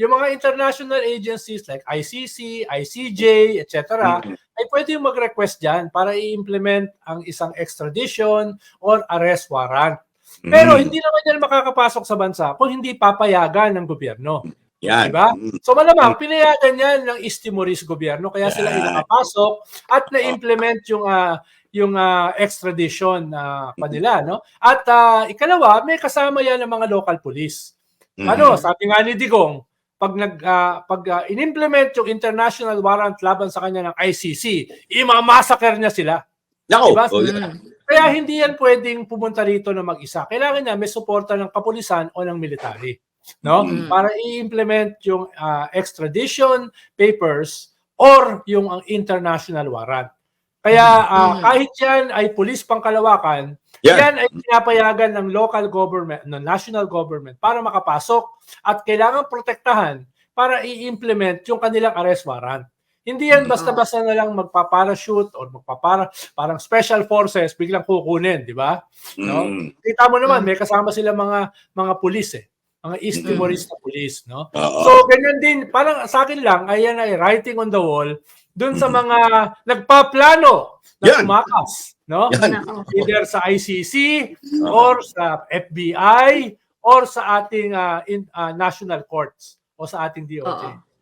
yung mga international agencies like ICC, ICJ, etc. Mhm. ay pwede yung mag-request dyan para i-implement ang isang extradition or arrest warrant. Pero Mm. hindi naman yan makakapasok sa bansa kung hindi papayagan ng gobyerno. Yan. Diba? Mm. So malamang pinayagan yan ng Istimoris gobyerno kaya sila Yeah. nakapasok at na-implement yung ah, yung ah, extradition na kanila no. At ah, ikalawa, may kasama yan ng mga local police. Mhm. Ano, sabi nga ni Digong, pag nag ah, pag ah, in-implement yung international warrant laban sa kanya ng ICC, imamassacre niya sila. Nako. Diba? Oh, Mm. Kaya hindi yan pwedeng pumunta rito na mag-isa. Kailangan niya may suporta ng kapulisan o ng military, no? Mm. Para i-implement yung ah, extradition papers or yung ang international warrant. Kaya Mm. kahit yan ay pulis pangkalawakan, Yan. yan ay pinapayagan ng local government, ng national government para makapasok at kailangan protektahan para i-implement yung kanilang arrest warrant. Hindi yan Mm. basta-basta na lang magpaparachute or magpapara parang special forces biglang kukunin, di ba? No? Mm. Kita mo naman Mm. may kasama sila mga mga pulis eh. Mga East Mm. Timorese na pulis, no? Oo. So ganyan din, parang sa akin lang ayan ay writing on the wall dun sa Mhm. mga nagpaplano na Yan. tumakas, no? Yan. Either sa ICC Oo. or sa FBI or sa ating ah, in- ah, national courts o sa ating DOJ. Oo.